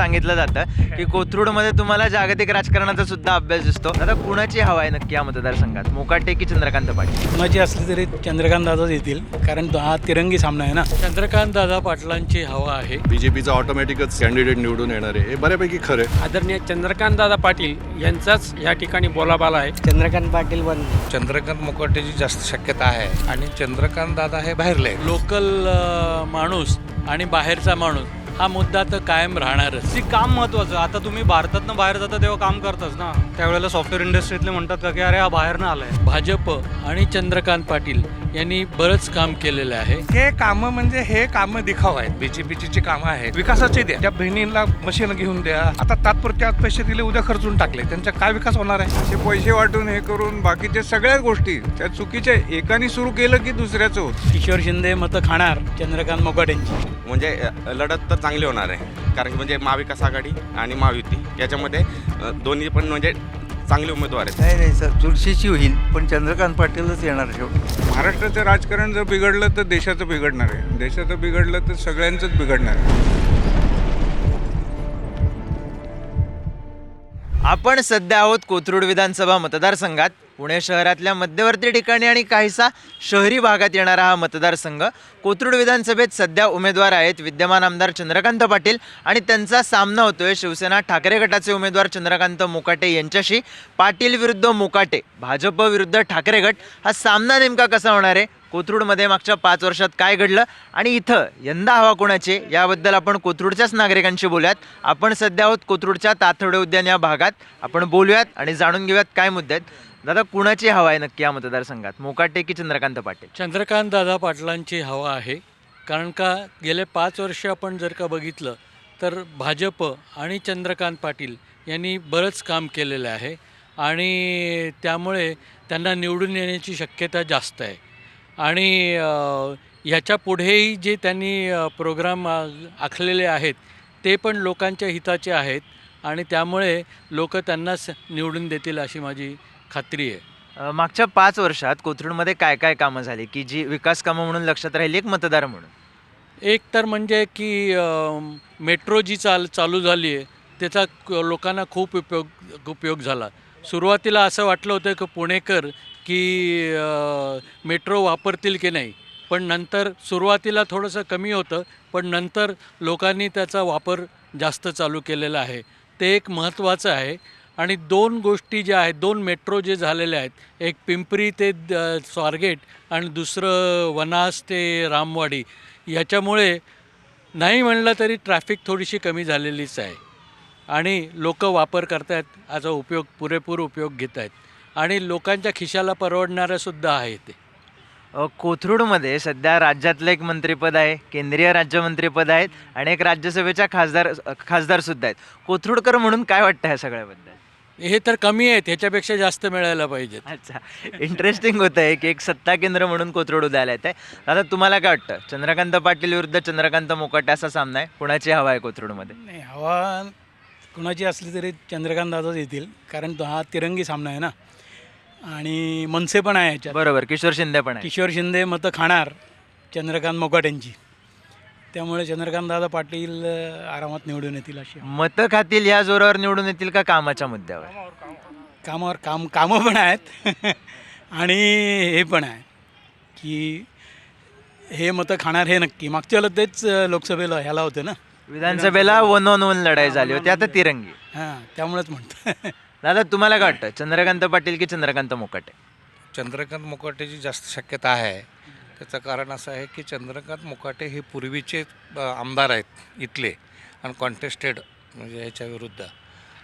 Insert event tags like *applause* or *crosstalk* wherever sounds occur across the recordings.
सांगितलं जातं की कोथरूडमध्ये तुम्हाला जागतिक राजकारणाचा सुद्धा अभ्यास दिसतो. आता कुणाची हवा आहे नक्की या मतदारसंघात? मोकाटे की चंद्रकांत पाटील? कुणाची असली तरी चंद्रकांत दादाच येतील कारण तो हा तिरंगी सामना आहे ना. चंद्रकांत दादा पाटलांची हवा आहे. बीजेपीचा ऑटोमॅटिकच कॅन्डिडेट निवडून येणार आहे. हे बऱ्यापैकी खरं आहे. आदरणीय चंद्रकांत दादा पाटील यांचाच या ठिकाणी बोलाबाला आहे. चंद्रकांत पाटील पण चंद्रकांत मुखर्जीची जास्त शक्यता आहे आणि चंद्रकांत दादा हे बाहेरले. लोकल अ, माणूस आणि बाहेरचा माणूस. हा मुद्दा तर कायम राहणारच. ती काम महत्वाचं. आता तुम्ही भारतातनं बाहेर जाता तेव्हा काम करताच ना? त्यावेळेला सॉफ्टवेअर इंडस्ट्रीतले म्हणतात का की अरे हा बाहेरनं आलाय. भाजप आणि चंद्रकांत पाटील यांनी बरंच काम केलेलं आहे. हे कामं म्हणजे हे कामं दिखाव आहेत. बीजेपीची जी कामं आहेत. विकासाची द्या. त्या बहिणींना मशीन घेऊन द्या. आता तात्पुरते आज पैसे दिले उद्या खर्चून टाकले. त्यांचा काय विकास होणार आहे? असे पैसे वाटून हे करून बाकीच्या सगळ्याच गोष्टी त्या चुकीच्या एकाने सुरू केलं की दुसऱ्याचं? होत किशोर शिंदे मतं खाणार चंद्रकांत मोकाटेंची. म्हणजे अ, लढत तर चांगली होणार आहे. कारण की म्हणजे महाविकास आघाडी आणि महायुती याच्यामध्ये दोन्ही पण म्हणजे चांगले उमेदवार आहेत. नाही नाही सर चुरशीची होईल पण चंद्रकांत पाटीलच येणार शेवटी महाराष्ट्राचं राजकारण जर बिघडलं तर देशाचं बिघडणार आहे. देशाचं बिघडलं तर सगळ्यांचंच बिघडणार आहे. आपण सध्या आहोत कोथरूड विधानसभा मतदारसंघात. पुणे शहरातल्या मध्यवर्ती ठिकाणी आणि काहीसा शहरी भागात येणारा हा मतदारसंघ. कोथरूड विधानसभेत सध्या उमेदवार आहेत विद्यमान आमदार चंद्रकांत पाटील आणि त्यांचा सामना होतोय शिवसेना ठाकरे गटाचे उमेदवार चंद्रकांत मोकाटे यांच्याशी. पाटील विरुद्ध मोकाटे भाजप विरुद्ध ठाकरे गट. हा सामना नेमका कसा होणार आहे? कोथरूडमध्ये मागच्या पाच वर्षात काय घडलं? आणि इथं यंदा हवा कोणाची? आहे? याबद्दल आपण कोथरूडच्याच नागरिकांशी बोलूयात. आपण सध्या आहोत कोथरूडच्या ताथवडे उद्यान या भागात. आपण बोलूयात आणि जाणून घेऊयात काय मुद्दे आहेत. दादा कुणाची हवा आहे नक्की या मतदारसंघात? मोकाटे की चंद्रकांत पाटील? चंद्रकांत दादा पाटलांची हवा आहे. कारण का गेले पाच वर्ष आपण जर का बघितलं तर भाजप आणि चंद्रकांत पाटील यांनी बरंच काम केलेलं आहे. आणि त्यामुळे त्यांना निवडून येण्याची शक्यता जास्त आहे. आणि ह्याच्या पुढेही जे त्यांनी प्रोग्राम आखलेले आहेत ते पण लोकांच्या हिताचे आहेत आणि त्यामुळे लोक त्यांनाच निवडून देतील अशी माझी खात्री आहे. मागच्या पाच वर्षात कोथरूडमध्ये काय काय कामं झाली? की जी विकास कामं म्हणून लक्षात राहिली एक मतदार म्हणून? एक तर म्हणजे की मेट्रो जी चाल चालू झाली आहे त्याचा लोकांना खूप उपयोग उपयोग झाला. सुरुवातीला असं वाटलं होतं की पुणेकर की मेट्रो वापरतील की नाही. पण नंतर सुरुवातीला थोडंसं कमी होतं पण नंतर लोकांनी त्याचा वापर जास्त चालू केलेला आहे. ते एक महत्त्वाचं आहे. आणि दोन गोष्टी ज्या आहेत दोन मेट्रो जे झालेले आहेत एक पिंपरी ते स्वारगेट आणि दुसरं वनास ते रामवाडी याच्यामुळे नाही म्हणलं तरी ट्रॅफिक थोडीशी कमी झालेलीच आहे. आणि लोक वापर करतायत याचा उपयोग पुरेपूर उपयोग घेत आहेत आणि लोकांच्या खिशाला परवडणारं सुद्धा आहे ते. अ, कोथरूडमध्ये सध्या राज्यातलं एक मंत्रिपद आहे केंद्रीय राज्यमंत्रीपद आहेत आणि एक राज्यसभेच्या खासदार खासदार सुद्धा आहेत. कोथरूडकर म्हणून काय वाटतं ह्या सगळ्याबद्दल? हे तर कमी आहेत ह्याच्यापेक्षा जास्त मिळायला पाहिजेत. अच्छा इंटरेस्टिंग होतं आहे की एक सत्ता केंद्र म्हणून कोथरूड उदयाला येत आहे. आता तुम्हाला काय वाटतं? चंद्रकांत पाटील विरुद्ध चंद्रकांत मोकाटे असा सामना आहे. कुणाची हवा आहे कोथरूडमध्ये? नाही हवा कुणाची असली तरी चंद्रकांत दादाच येतील. कारण तो हा तिरंगी सामना आहे ना. आणि मनसे पण आहे ह्याच्यात बरोबर किशोर शिंदे पण आहे. किशोर शिंदे मतं खाणार चंद्रकांत मोकाटेंची. त्यामुळे चंद्रकांत दादा पाटील अं, आरामात निवडून येतील अशी. मतं खातील या जोरावर निवडून येतील का कामाच्या मुद्द्यावर? कामावर काम कामं पण आहेत. आणि हे पण आहे की हे मतं खाणार हे नक्की. मागच्या वेळेला तेच अं, लोकसभेला ह्याला होतं ना? विधानसभेला वन ऑन वन लढाई झाली होती आता तिरंगी. हां त्यामुळेच म्हणतो. दादा तुम्हाला काय वाटतं? चंद्रकांत पाटील की चंद्रकांत मुकाटे चंद्रकांत मुकाटेची जास्त शक्यता आहे. त्याचं कारण असं आहे की चंद्रकांत मुकाटे हे पूर्वीचे आमदार आहेत इथले आणि कॉन्टेस्टेड म्हणजे ह्याच्या विरुद्ध.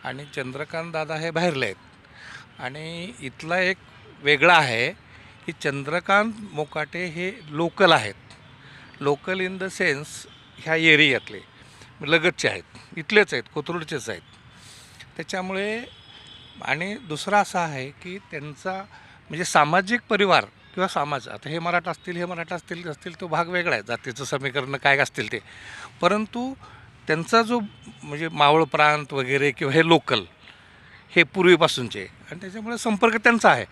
आणि चंद्रकांत दादा हे बाहेरले आहेत. आणि इथला एक वेगळा आहे की चंद्रकांत मोकाटे हे लोकल आहेत. लोकल इन द सेन्स ह्या एरियातले लगतचे आहेत. इथलेच आहेत कोथरूडचेच आहेत. त्याच्यामुळे आणि दुसरा असा आहे की त्यांचा म्हणजे सामाजिक परिवार किंवा समाज आता हे मराठा असतील हे मराठा असतील असतील तो भाग वेगळा आहे. जातीचं समीकरण काय असतील ते. परंतु त्यांचा जो म्हणजे मावळ प्रांत वगैरे किंवा हे लोकल हे पूर्वीपासूनचे आणि त्याच्यामुळे संपर्क त्यांचा आहे.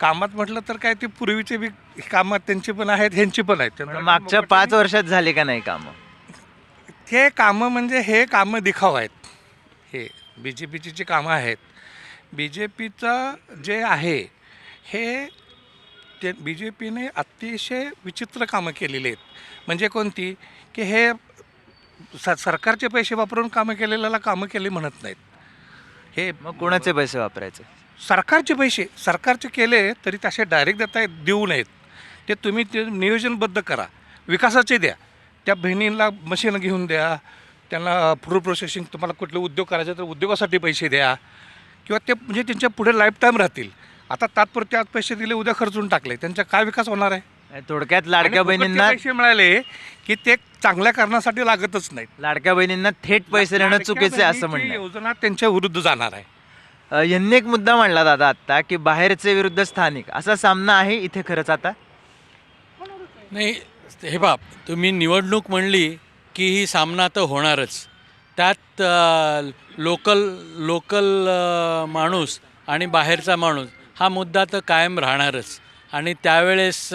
कामात म्हटलं तर काय ते पूर्वीचे बी कामात त्यांची पण आहेत ह्यांची पण आहेत. मागच्या पाच वर्षात झाली का नाही कामं? हे कामं म्हणजे हे कामं दिखाव आहेत. हे बी जे पीची जी कामं आहेत बी जे पीचं जे आहे हे ते बी जे पीने अतिशय विचित्र कामं केलेली आहेत. म्हणजे कोणती? की हे स सरकारचे पैसे वापरून कामं केलेल्याला कामं केली म्हणत नाहीत. हे मग कोणाचे पैसे वापरायचे? सरकारचे पैसे. सरकारचे केले तरी तसे डायरेक्ट देता येत देऊ नयेत. ते तुम्ही ते नियोजनबद्ध करा. विकासाचे द्या. त्या बहिणींना मशीन घेऊन द्या. त्यांना फूड प्रोसेसिंग तुम्हाला कुठले उद्योग करायचे तर उद्योगासाठी पैसे द्या. किंवा ते म्हणजे त्यांच्या पुढे लाईफ टाईम राहतील. आता तात्पुरते आज पैसे दिले उद्या खर्चून टाकले. त्यांचा काय विकास होणार आहे? थोडक्यात लाडक्या आणि फुकटचे बहिणींना पैसे मिळाले की ते चांगल्या कारणासाठी लागतच नाहीत. लाडक्या बहिणींना थेट पैसे देणं लाडक्या चुकीचे आहे असं बहिणीची म्हणणं आहे. योजना त्यांच्या विरुद्ध जाणार आहे. अ, यांनी एक मुद्दा मांडला दादा आत्ता की बाहेरचे विरुद्ध स्थानिक. असा सामना आहे इथे खरंच आता? नाही हे बाप तुम्ही निवडणूक म्हणली की ही सामना तर होणारच. त्यात लोकल लोकल माणूस आणि बाहेरचा माणूस हा मुद्दा तर कायम राहणारच. आणि त्यावेळेस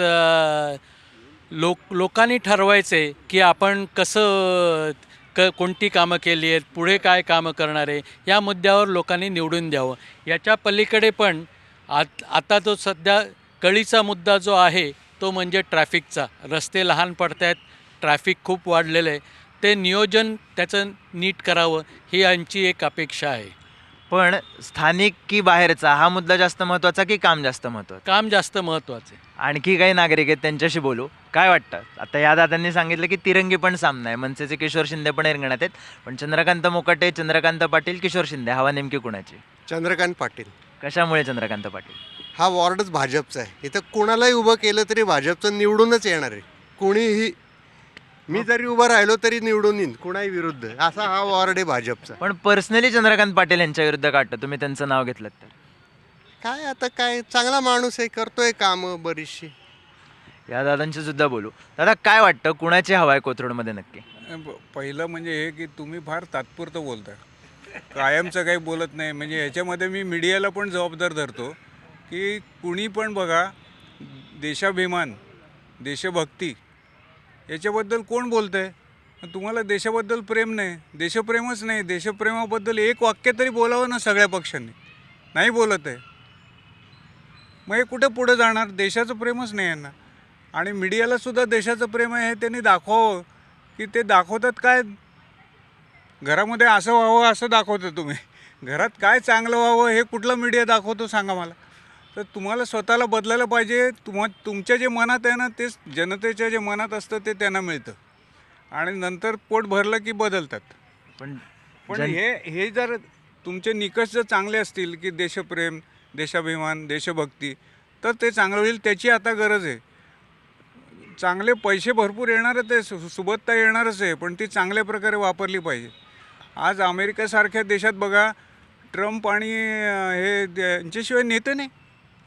लोक लोकांनी ठरवायचे की आपण कसं क कोणती कामं केली आहेत पुढे काय कामं करणार आहे या मुद्द्यावर लोकांनी निवडून द्यावं. याच्या पलीकडे पण आत आता जो सध्या कळीचा मुद्दा जो आहे तो म्हणजे ट्रॅफिकचा. रस्ते लहान पडत आहेत ट्रॅफिक खूप वाढलेलं आहे. ते नियोजन त्याचं नीट करावं ही आमची एक अपेक्षा आहे. पण स्थानिक की बाहेरचा हा मुद्दा जास्त महत्त्वाचा की काम जास्त महत्त्वाचं? काम जास्त महत्त्वाचं आहे. आणखी काही नागरिक आहेत त्यांच्याशी बोलू. काय वाटतं? आता या दादांनी सांगितलं की तिरंगी पण सामना आहे. मनसेचे किशोर शिंदे पण रिंगणात आहेत. पण चंद्रकांत मोकाटे चंद्रकांत पाटील किशोर शिंदे हवा नेमकी कुणाची? चंद्रकांत पाटील. कशामुळे चंद्रकांत पाटील? हा वॉर्डच भाजपचा आहे. इथं कोणालाही उभं केलं तरी भाजपचं निवडूनच येणार आहे. कोणीही मी जरी उभं राहिलो तरी निवडून येईन. कुणाही विरुद्ध. असा हा वॉर्ड आहे भाजपचा. पण पर्सनली चंद्रकांत पाटील यांच्या विरुद्ध काढतं तुम्ही त्यांचं नाव घेतलं तर. काय आता काय? चांगला माणूस आहे करतोय कामं बरीचशी. या दादांशी सुद्धा बोलू. दादा काय वाटतं? कुणाची हवा आहे कोथरूडमध्ये नक्की? पहिलं म्हणजे हे की तुम्ही फार तात्पुरतं बोलता. कायमचं काही बोलत नाही. म्हणजे ह्याच्यामध्ये मी मीडियाला पण जबाबदार धरतो की कुणी पण बघा देशाभिमान देशभक्ती याच्याबद्दल कोण बोलतं आहे तुम्हाला देशाबद्दल प्रेम नाही देशप्रेमच नाही देशप्रेमाबद्दल एक वाक्य तरी बोलावं ना सगळ्या पक्षांनी. नाही बोलत आहे. मग हे कुठे पुढे जाणार? देशाचं प्रेमच नाही यांना. आणि मीडियालासुद्धा देशाचं प्रेम आहे हे त्यांनी दाखवावं. की ते दाखवतात काय? घरामध्ये असं व्हावं असं दाखवतं तुम्ही. घरात काय चांगलं व्हावं हे कुठला मीडिया दाखवतो सांगा मला. तर तुम्हाला स्वतःला बदलायला पाहिजे. तुम्हा तुमच्या जे मनात आहे ना तेच जनतेच्या जे मनात असतं ते त्यांना मिळतं. आणि नंतर पोट भरलं की बदलतात. पण पण हे हे जर तुमचे निकष जर चांगले असतील की देशप्रेम देशाभिमान देशभक्ती तर ते चांगलं होईल त्याची आता गरज आहे. चांगले पैसे भरपूर येणारच आहे सु सुबत्ता येणारच आहे पण ती चांगल्या प्रकारे वापरली पाहिजे. आज अमेरिकेसारख्या देशात बघा ट्रम्प आणि हे यांच्याशिवाय नेते नाही.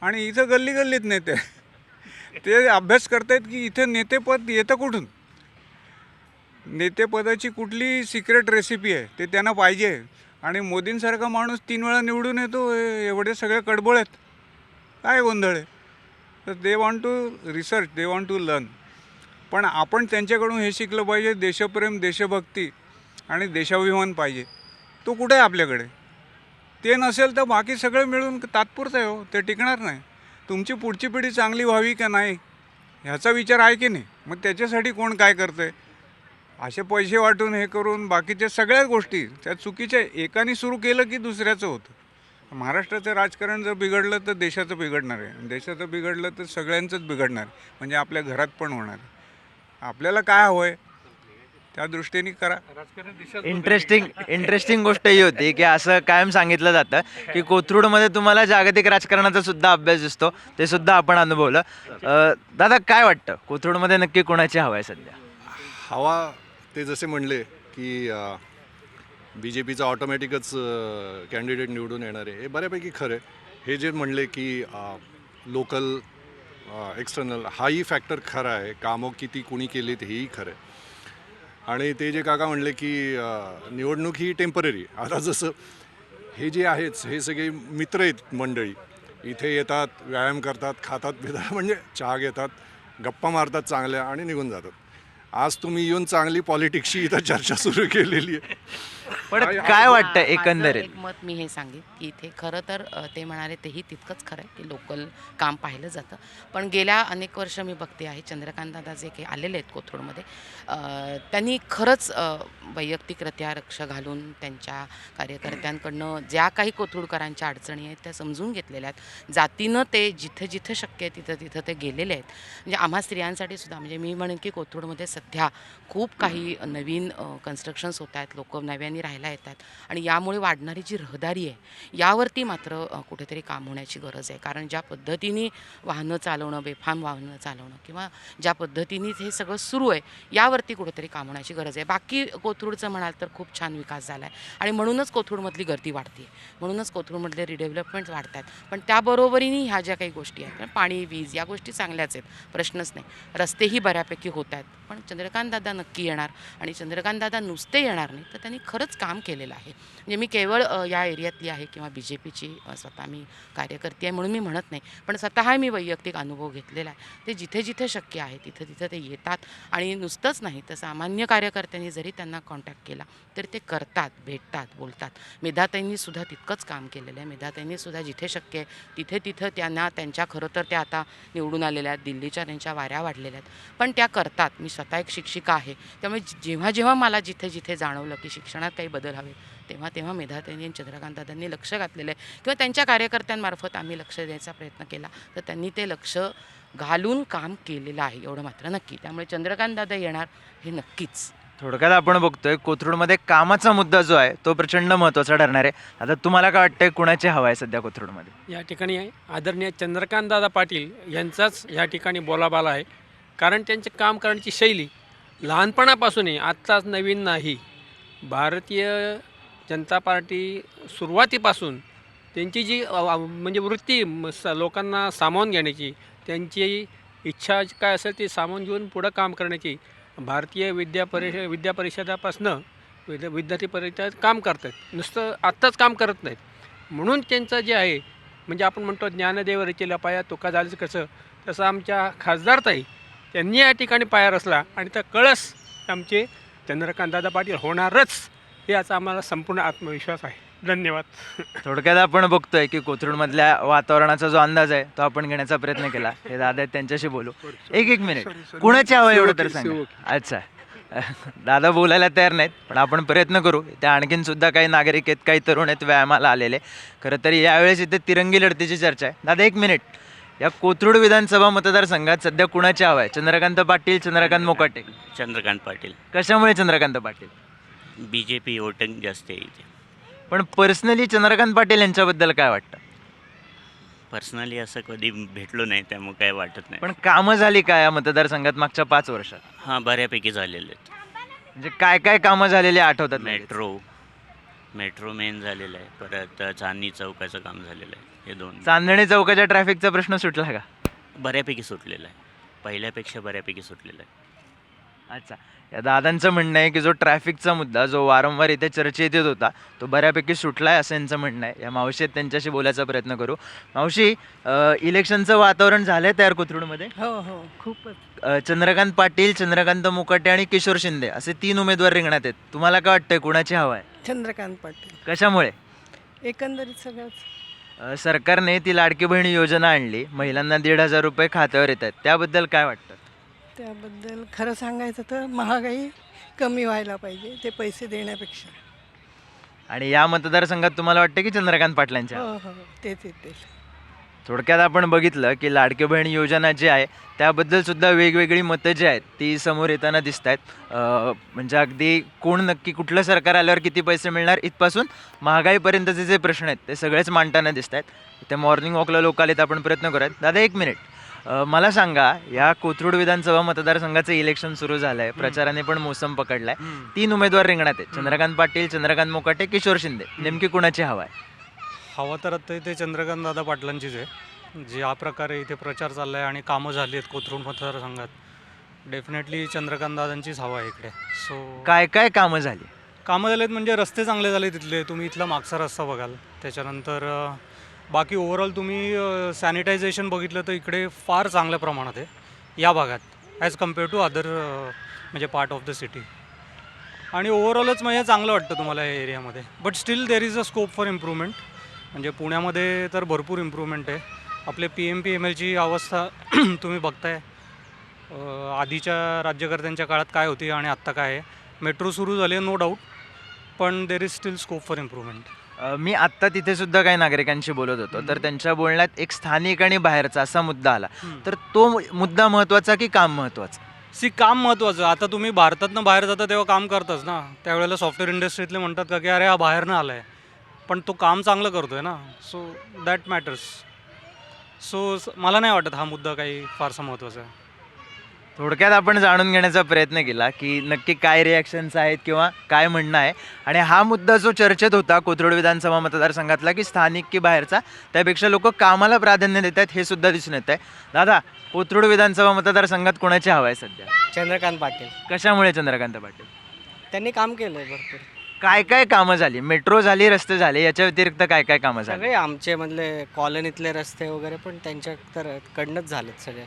आणि इथं गल्ली गल्लीत नेते. ते अभ्यास करतायत की इथं नेतेपद येतं कुठून? नेतेपदाची कुठली सिक्रेट रेसिपी आहे ते त्यांना पाहिजे. आणि मोदींसारखा माणूस तीन वेळा निवडून येतो एवढे सगळे कडबळ आहेत. काय गोंधळ आहे? तर they want to research they want to learn पण आपण त्यांच्याकडून हे शिकलं पाहिजे देशप्रेम देशभक्ती आणि देशाभिमान पाहिजे. तो कुठे आहे आपल्याकडे? ते नसेल तर बाकी सगळं मिळून तात्पुरतं आहे हो ते टिकणार नाही. तुमची पुढची पिढी चांगली व्हावी का नाही ह्याचा विचार आहे की नाही? मग त्याच्यासाठी कोण काय करतं आहे असे पैसे वाटून हे करून बाकीच्या सगळ्या गोष्टी त्या चुकीच्या एकाने सुरू केलं की दुसऱ्याचं होतं. महाराष्ट्राचं राजकारण जर बिघडलं तर देशाचं बिघडणार आहे. देशाचं बिघडलं तर सगळ्यांचंच बिघडणार म्हणजे आपल्या घरात पण होणार आपल्याला काय हवं आहे त्या दृष्टीने करा. इंटरेस्टिंग इंटरेस्टिंग गोष्ट ही होती की असं कायम सांगितलं जातं की कोथरूडमध्ये तुम्हाला जागतिक राजकारणाचा सुद्धा अभ्यास दिसतो ते सुद्धा आपण अनुभवलं. अं, दादा काय वाटतं? कोथरूडमध्ये नक्की कोणाची हवा आहे सध्या? हवा ते जसे म्हणले की बी जे पीचा ऑटोमॅटिकच कॅन्डिडेट निवडून येणार आहे. हे बऱ्यापैकी खरं आहे. हे जे म्हणले की लोकल एक्सटर्नल हाही फॅक्टर खरा आहे. कामं किती कुणी केलीत हेही खरं आहे. आणि ते जे काका म्हणले की निवडणूक ही टेंपररी आता जसं हे जे आहेच हे सगळे मित्र आहेत मंडळी इथे येतात व्यायाम करतात खातात पितात म्हणजे चहा घेतात गप्पा मारतात चांगल्या आणि निघून जातात. आज तुम्ही येऊन चांगली पॉलिटिक्सची इथं चर्चा सुरू केलेली आहे. पण काय वाटतं माझं एकंदरीत? एक मत मी हे सांगेन की इथे खरं तर अ, ते म्हणाले तेही तितकंच खरं आहे की लोकल काम पाहिलं जातं. पण गेल्या अनेक वर्ष मी बघते आहे चंद्रकांत दादा जे काही आलेले आहेत कोथरूडमध्ये अ, त्यांनी खरंच अ, वैयक्तिकरित्या रक्ष घालून त्यांच्या कार्यकर्त्यांकडनं ज्या काही कोथरूडकरांच्या अडचणी आहेत त्या समजून घेतलेल्या आहेत. जातीनं ते जिथं जिथं शक्य आहे तिथं तिथं ते गेलेले आहेत. म्हणजे आम्हा स्त्रियांसाठी सुद्धा म्हणजे मी म्हणेन की कोथरूडमध्ये सध्या खूप काही नवीन कन्स्ट्रक्शन्स होत आहेत. लोक नव्याने राहायला येतात. आणि यामुळे वाढणारी जी रहदारी आहे यावरती मात्र कुठेतरी काम होण्याची गरज आहे. कारण ज्या पद्धतीने वाहनं चालवणं बेफाम वाहनं चालवणं किंवा ज्या पद्धतीने हे सगळं सुरू आहे यावरती कुठेतरी काम होण्याची गरज आहे. बाकी कोथरूडचं म्हणाल तर खूप छान विकास झाला आहे आणि म्हणूनच कोथरूडमधली गर्दी वाढते. म्हणूनच कोथरूडमधले रिडेव्हलपमेंट वाढत आहेत पण त्याबरोबरीने ह्या ज्या काही गोष्टी आहेत पाणी वीज या गोष्टी चांगल्याच आहेत. प्रश्नच नाही. रस्तेही बऱ्यापैकी होत आहेत. पण चंद्रकांत दादा नक्की येणार आणि चंद्रकांत दादा नुसते येणार नाही तर त्यांनी खरंच काम केलेलं आहे. म्हणजे मी केवळ या एरियातली आहे किंवा बी जे पीची स्वतः मी कार्यकर्ती आहे म्हणून मी म्हणत नाही. पण स्वतः मी वैयक्तिक अनुभव घेतलेला आहे. ते जिथे जिथे शक्य आहे तिथं तिथं ते येतात. आणि नुसतंच नाही तर सामान्य कार्यकर्त्यांनी जरी त्यांना कॉन्टॅक्ट केला तर ते करतात भेटतात बोलतात. मेधाताईंनी सुद्धा तितकंच काम केलेलं आहे. मेधाताईंनी सुद्धा जिथे शक्य आहे तिथे तिथं त्यांना त्यांच्या खरं तर त्या आता निवडून आलेल्या आहेत. दिल्लीच्या त्यांच्या वाऱ्या वाढलेल्या आहेत. पण त्या करतात. मी स्वतः एक शिक्षिका आहे. त्यामुळे जेव्हा जेव्हा मला जिथे जिथे जाणवलं की शिक्षणात काही बदल हवे तेव्हा तेव्हा मेधाताईंनी आणि चंद्रकांतदादांनी लक्ष घातलेलं आहे. किंवा त्यांच्या कार्यकर्त्यांमार्फत आम्ही लक्ष द्यायचा प्रयत्न केला. तर त्यांनी ते लक्ष घालून काम केलेलं आहे. एवढं मात्र नक्की. त्यामुळे चंद्रकांतदादा येणार हे नक्कीच. थोडक्यात आपण बघतोय कोथरूडमध्ये कामाचा मुद्दा जो आहे तो प्रचंड महत्त्वाचा ठरणार आहे. आता तुम्हाला काय वाटतंय कुणाची हवा आहे सध्या कोथरूडमध्ये? या ठिकाणी आदरणीय चंद्रकांतदादा पाटील यांचाच या ठिकाणी बोलाबाला आहे. कारण त्यांचे काम करण्याची शैली लहानपणापासूनही आत्ताच नवीन नाही. भारतीय जनता पार्टी सुरुवातीपासून त्यांची जी म्हणजे वृत्ती स लोकांना सामावून घेण्याची त्यांची इच्छा काय असेल ती सामावून घेऊन पुढं काम करण्याची भारतीय विद्या परिष विद्या परिषदापासनं विद्या विद्यार्थी परिषद काम करतात. नुसतं आत्ताच काम करत नाहीत. म्हणून त्यांचं जे आहे म्हणजे आपण म्हणतो ज्ञानदेव रचिला पाया तुका झालं कसं तसं आमच्या खासदारताई त्यांनी या ठिकाणी पाया रचला आणि त्या कळस आमचे चंद्रकांतदादा पाटील होणारच हे याचा आम्हाला संपूर्ण आत्मविश्वास आहे. धन्यवाद. थोडक्यात आपण बघतोय की कोथरूडमधल्या वातावरणाचा जो अंदाज आहे तो आपण घेण्याचा प्रयत्न केला. हे दादा आहेत त्यांच्याशी बोलू. एक एक मिनिट. कुणाची हवा एवढं तर सांगा. अच्छा. दादा बोलायला तयार नाहीत पण आपण प्रयत्न करू. त्या आणखीन सुद्धा काही नागरिक आहेत काही तरुण आहेत व्यायामाला आलेले. खरं तर यावेळेस इथे तिरंगी लढतीची चर्चा आहे. दादा एक मिनिट. या कोथरूड विधानसभा मतदारसंघात सध्या कुणाची हवा आहे? चंद्रकांत पाटील चंद्रकांत मोकाटे. चंद्रकांत पाटील. कशामुळे Chandrakant Patil? B J P voting जास्त आहे इथे. पण पर्सनली चंद्रकांत पाटील यांच्याबद्दल काय वाटतं? पर्सनली असं कधी भेटलो नाही त्यामुळे काय वाटत नाही. पण कामं झाली काय या मतदारसंघात मागच्या पाच वर्षात? हां बऱ्यापैकी झालेले आहेत. म्हणजे काय काय कामं झालेली आठवतात? मेट्रो. मेट्रो मेन झालेलं आहे. परत चांदणी चौकाचं काम झालेलं आहे. हे दोन. चांदणी चौकाच्या ट्रॅफिकचा प्रश्न सुटला का? बऱ्यापैकी सुटलेलं आहे. पहिल्यापेक्षा बऱ्यापैकी सुटलेलं आहे. अच्छा. या दादांचं म्हणणं आहे की जो ट्रॅफिकचा मुद्दा जो वारंवार इथे चर्चेत येत होता तो बऱ्यापैकी सुटला आहे असं यांचं म्हणणं आहे. या मावशी त्यांच्याशी बोलायचा प्रयत्न करू. मावशी अं, इलेक्शनचं वातावरण झालंय तयार कोथरूडमध्ये? हो हो. खूपच. अं, चंद्रकांत पाटील चंद्रकांत मुकाटे आणि किशोर शिंदे असे तीन उमेदवार रिंगणात आहेत. तुम्हाला काय वाटतंय? कुणाची हवा आहे? चंद्रकांत पाटील. कशामुळे? एकंदरीत सगळंच. सरकारने ती लाडकी बहिणी योजना आणली. महिलांना दीड हजार रुपये खात्यावर येत आहेत. त्याबद्दल काय वाटतं? त्याबद्दल खरं सांगायचं तर महागाई कमी व्हायला पाहिजे ते पैसे देण्यापेक्षा. आणि या मतदारसंघात तुम्हाला वाटतं की चंद्रकांत पाटलांच्या? हो हो तेच येतील थोडक्यात आपण बघितलं की लाडकी बहीण योजना जी आहे त्याबद्दल सुद्धा वेगवेगळी मतं जी आहेत ती समोर येताना दिसत आहेत म्हणजे अगदी कोण नक्की कुठलं सरकार आल्यावर किती पैसे मिळणार इथपासून महागाईपर्यंतचे जे प्रश्न आहेत ते सगळेच मांडताना दिसत आहेत इथे मॉर्निंग वॉकला लोक आलेत आपण प्रयत्न करूयात. दादा एक मिनिट मला सांगा या कोथरूड विधानसभा मतदारसंघाचं इलेक्शन सुरू झालं आहे प्रचाराने पण मोसम पकडलाय. तीन उमेदवार रिंगणात आहेत. चंद्रकांत पाटील चंद्रकांत मोकाटे किशोर शिंदे. नेमकी कुणाची हवा आहे? हवा तर आता इथे चंद्रकांत दादा पाटलांचीच आहे. ज्या प्रकारे इथे प्रचार चालला आहे आणि कामं झाली आहेत कोथरूड मतदारसंघात. डेफिनेटली चंद्रकांत दादांचीच हवा आहे इकडे. सो काय काय कामं झाली? कामं झालेत म्हणजे रस्ते चांगले झाले तिथले. तुम्ही इथला मागचा रस्ता बघाल. त्याच्यानंतर अ, बाकी ओव्हरऑल तुम्ही सॅनिटायझेशन बघितलं तर इकडे फार चांगल्या प्रमाणात आहे. या भागात ॲज कंपेअर टू अदर म्हणजे पार्ट ऑफ द सिटी आणि ओव्हरऑलच म्हणजे चांगलं वाटतं तुम्हाला या एरियामध्ये but still there is a scope for improvement म्हणजे पुण्यामध्ये तर भरपूर इम्प्रूव्हमेंट आहे. आपले पी एम पी एम एलची अवस्था *clears throat* तुम्ही बघताय. आधीच्या राज्यकर्त्यांच्या काळात काय होती आणि आत्ता काय आहे? मेट्रो सुरू झाली नो डाऊट पण there is still scope for improvement मी आत्ता तिथे सुद्धा काही नागरिकांशी बोलत होतो. तर त्यांच्या बोलण्यात एक स्थानिक आणि बाहेरचा असा मुद्दा आला. तर तो मुद्दा महत्त्वाचा की काम महत्त्वाचं? सी काम महत्त्वाचं. आता तुम्ही भारतातनं बाहेर जाता तेव्हा काम करताच ना? त्यावेळेला सॉफ्टवेअर इंडस्ट्रीतले म्हणतात का की अरे हा बाहेरनं आला आहे पण तो काम चांगलं करतोय ना. सो दॅट मॅटर्स सो मला नाही वाटत हा मुद्दा काही फारसा महत्त्वाचा आहे. थोडक्यात आपण जाणून घेण्याचा प्रयत्न केला की नक्की काय रिॲक्शन्स आहेत किंवा काय म्हणणं आहे. आणि हा मुद्दा जो चर्चेत होता कोथरूड विधानसभा मतदारसंघातला की स्थानिक की बाहेरचा त्यापेक्षा लोक कामाला प्राधान्य देत आहेत हे सुद्धा दिसून येत आहे दादा कोथरूड विधानसभा मतदारसंघात कोणाची हवा आहे सध्या? चंद्रकांत पाटील. कशामुळे चंद्रकांत पाटील? त्यांनी काम केलं आहे भरपूर. काय काय कामं झाली? मेट्रो झाली रस्ते झाले याच्या व्यतिरिक्त काय काय कामं झाली? सगळे आमचे मधले कॉलनीतले रस्ते वगैरे पण त्यांच्या तर कडनंच झालेत सगळे.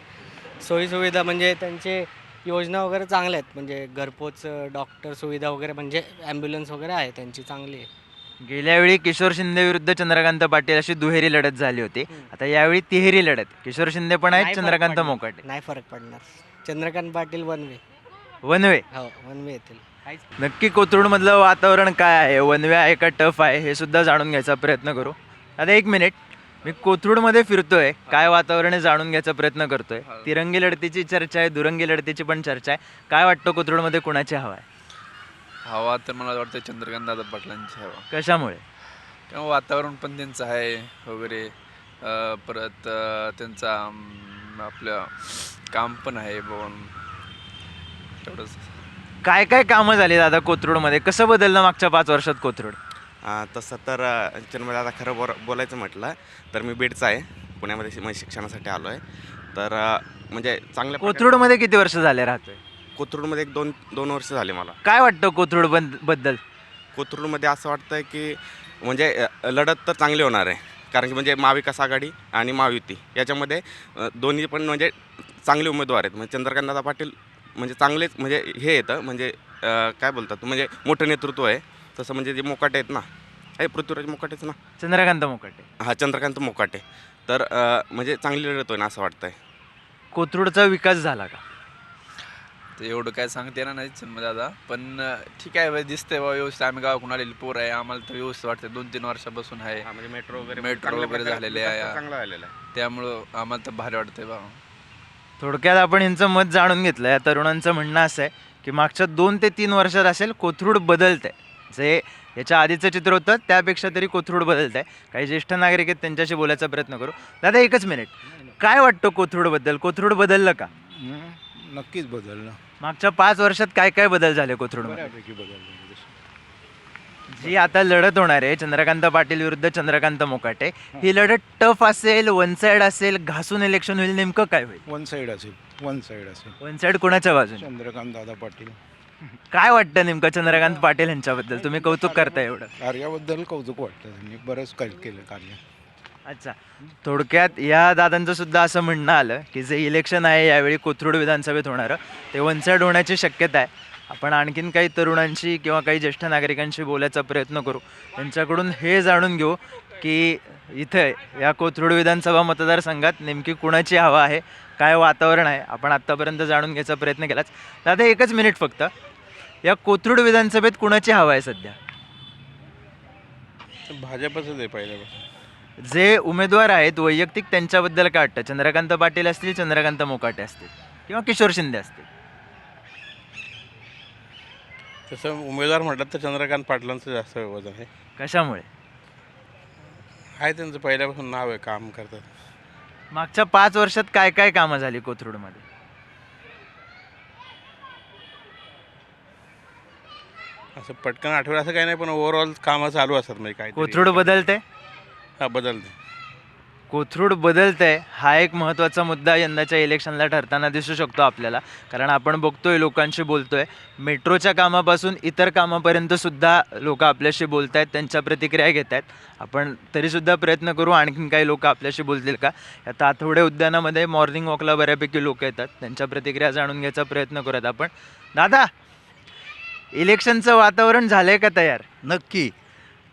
सोयीसुविधा म्हणजे त्यांचे योजना वगैरे चांगल्या आहेत. म्हणजे घरपोच डॉक्टर सुविधा वगैरे म्हणजे ॲम्ब्युलन्स वगैरे आहे त्यांची चांगली आहे. गेल्या वेळी किशोर शिंदे विरुद्ध चंद्रकांत पाटील अशी दुहेरी लढत झाली होती. आता यावेळी तिहेरी लढत. किशोर शिंदे पण आहेत नाही फरक चंद्रकांत पडणार. मोकाटे. नाही फरक पडणार. Chandrakant Patil one way one way? हो वन वे येतील. नक्की कोथरूडमधलं वातावरण काय आहे? वनवे आहे का टफ आहे? हे सुद्धा जाणून घ्यायचा प्रयत्न करू. आता एक मिनिट. मी कोथरूडमध्ये फिरतोय. काय वातावरण आहे जाणून घ्यायचा प्रयत्न करतोय. तिरंगी लढतीची चर्चा आहे दुरंगी लढतीची पण चर्चा आहे. काय वाटतं कोथरूडमध्ये कुणाची हवा आहे? हवा तर मला वाटतं चंद्रकांत दादा पाटलांची हवा. कशामुळे? वातावरण पण त्यांचं आहे वगैरे. अं, परत अं, त्यांचा अं, आपलं काम पण आहे बघून तेवढंच काय काय कामं झाली दादा कोथरूडमध्ये? कसं बदललं मागच्या पाच वर्षात कोथरूड? अ, तसं तर अ, जन्म आता खरं बोर बोलायचं म्हटलं तर मी बीडचा आहे. पुण्यामध्ये शि- म्हणजे शिक्षणासाठी आलो आहे तर अ, म्हणजे चांगल्या प्रकारे- कोथरूडमध्ये किती वर्ष झाले राहतोय? कोथरूडमध्ये एक दोन दोन वर्ष झाले मला. काय वाटतं कोथरूड बन- बद्दल? कोथरूडमध्ये असं वाटतं की म्हणजे अ, लढत तर चांगली होणार आहे. कारण की म्हणजे महाविकास आघाडी आणि महायुती याच्यामध्ये अ, दोन्ही पण म्हणजे चांगले उमेदवार आहेत. म्हणजे चंद्रकांतदादा पाटील म्हणजे चांगलेच म्हणजे हे येतं म्हणजे अ, काय बोलतात म्हणजे मोठं नेतृत्व आहे. तसं म्हणजे जे मोकाटे आहेत ना हे पृथ्वीराज मोकाटेच ना? चंद्रकांत मोकाटे. हा चंद्रकांत मोकाटे. तर अ, म्हणजे चांगली लढत होईल असं वाटतंय. कोथरूडचा विकास झाला का? तर एवढं काय सांगता येणार नाही जन्म दादा. पण अं, ठीक आहे बाई, दिसतंय बा व्यवस्थित आम्ही गावाकडून आलेली पोर आहे. आम्हाला तर व्यवस्थित वाटतं दोन तीन वर्षापासून आहे. म्हणजे मेट्रो वगैरे मेट्रो चांगल्या वगैरे प्रकारे विकास चांगला झालेला आहे. त्यामुळं आम्हाला तर भारी वाटतंय बा थोडक्यात आपण यांचं मत जाणून घेतलं या तरुणांचं म्हणणं असं आहे की मागच्या दोन ते तीन वर्षात असेल कोथरूड बदलतंय. जे याच्या आधीचं चित्र होतं त्यापेक्षा तरी कोथरूड बदलतंय. काही ज्येष्ठ नागरिक आहेत त्यांच्याशी बोलायचा प्रयत्न करू. दादा एकच मिनिट काय वाटतं कोथरूडबद्दल कोथरूड बदललं का? नक्कीच बदललं. मागच्या पाच वर्षात काय काय बदल झाले कोथरूडमध्ये? बऱ्यापैकी बदललं. जी आता लढत होणार आहे चंद्रकांत पाटील विरुद्ध चंद्रकांत मोकाटे. ही लढत टफ असेल वन साइड असेल घासून इलेक्शन होईल नेमकं काय होईल? वन साईड असेल वन साईड असेल. वन साइड कोणाच्या बाजूने? चंद्रकांत दादा पाटील. काय वाटतं नेमकं चंद्रकांत पाटील यांच्याबद्दल? तुम्ही कौतुक करताय एवढं. कार्याबद्दल कौतुक वाटतं त्यांनी. बरंच काही केलं कार्य. अच्छा. थोडक्यात या दादांचं सुद्धा असं म्हणणं आलं की जे इलेक्शन आहे यावेळी कोथरूड विधानसभेत होणारं ते वन साइड होण्याची शक्यता आहे. आपण आणखीन काही तरुणांशी किंवा काही ज्येष्ठ नागरिकांशी बोलायचा प्रयत्न करू. त्यांच्याकडून हे जाणून घेऊ की इथे या कोथरूड विधानसभा मतदारसंघात नेमकी कुणाची हवा आहे काय वातावरण आहे आपण आत्तापर्यंत जाणून घ्यायचा प्रयत्न केलाच. दादा एकच मिनिट फक्त. या कोथरूड विधानसभेत कुणाची हवा आहे सध्या? भाजपच आहे पहिल्यापासून. जे उमेदवार आहेत वैयक्तिक त्यांच्याबद्दल काय वाटतं? चंद्रकांत पाटील असतील चंद्रकांत मोकाटे असतील किंवा किशोर शिंदे असतील? तसं उमेदवार म्हटलं तर चंद्रकांत पाटलांचं जास्त वजन आहे. कशामुळे? आहे त्यांचं पहिल्यापासून नाव आहे काम करतात. मागच्या पाच वर्षात काय काय कामं झाली कोथरूडमध्ये? असं पटकन आठवलं असं काही नाही पण ओव्हरऑल कामं चालू असतात म्हणजे काय कोथरूड बदलते? हा बदलते. कोथरूड बदलतंय हा एक महत्त्वाचा मुद्दा यंदाच्या इलेक्शनला ठरताना दिसू शकतो आपल्याला. कारण आपण बघतोय लोकांशी बोलतोय. मेट्रोच्या कामापासून इतर कामापर्यंत सुद्धा लोक आपल्याशी बोलत आहेत त्यांच्या प्रतिक्रिया घेत आहेत आपण तरीसुद्धा प्रयत्न करू आणखीन काही लोक आपल्याशी बोलतील का? या तातवडे उद्यानामध्ये मॉर्निंग वॉकला बऱ्यापैकी लोक येतात. त्यांच्या प्रतिक्रिया जाणून घ्यायचा प्रयत्न करूयात आपण. दादा इलेक्शनचं वातावरण झालंय का तयार? नक्की.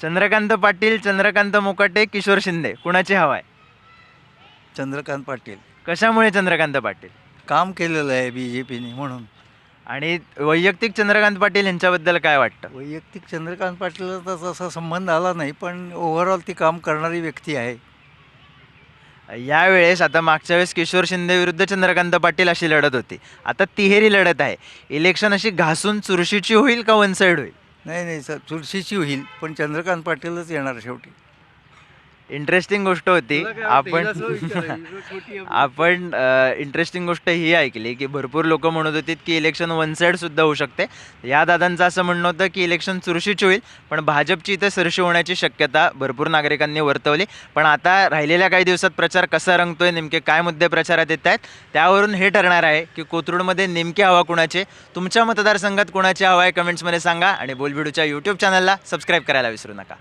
चंद्रकांत पाटील चंद्रकांत मुकाटे किशोर शिंदे कुणाची हवा आहे? चंद्रकांत पाटील. कशामुळे चंद्रकांत पाटील? काम केलेलं आहे बी जे पीने म्हणून. आणि वैयक्तिक चंद्रकांत पाटील यांच्याबद्दल काय वाटतं? वैयक्तिक चंद्रकांत पाटीलला तर तसा संबंध आला नाही पण ओव्हरऑल ती काम करणारी व्यक्ती आहे. यावेळेस आता मागच्या वेळेस किशोर शिंदे विरुद्ध चंद्रकांत पाटील अशी लढत होती. आता तिहेरी लढत आहे. इलेक्शन अशी घासून चुरशीची होईल का वन साईड होईल? नाही नाही सर चुरशीची होईल पण चंद्रकांत पाटीलच येणार शेवटी. इंटरेस्टिंग गोष्ट होती. आपण *laughs* आपण इंटरेस्टिंग गोष्ट ही ऐकली की भरपूर लोक म्हणत होती की इलेक्शन वन साईड सुद्धा होऊ शकते. या दादांचं असं म्हणणं होतं की इलेक्शन चुरशीची होईल पण भाजपची इथं सरशी होण्याची शक्यता भरपूर नागरिकांनी वर्तवली. पण आता राहिलेल्या काही दिवसात प्रचार कसा रंगतोय नेमके काय मुद्दे प्रचारात येत आहेत त्यावरून हे ठरणार आहे की कोथरूडमध्ये नेमकी हवा कुणाचे तुमच्या मतदारसंघात कुणाची हवा आहे कमेंट्समध्ये सांगा आणि बोलबिडूच्या यूट्यूब चॅनलला सबस्क्राईब करायला विसरू नका.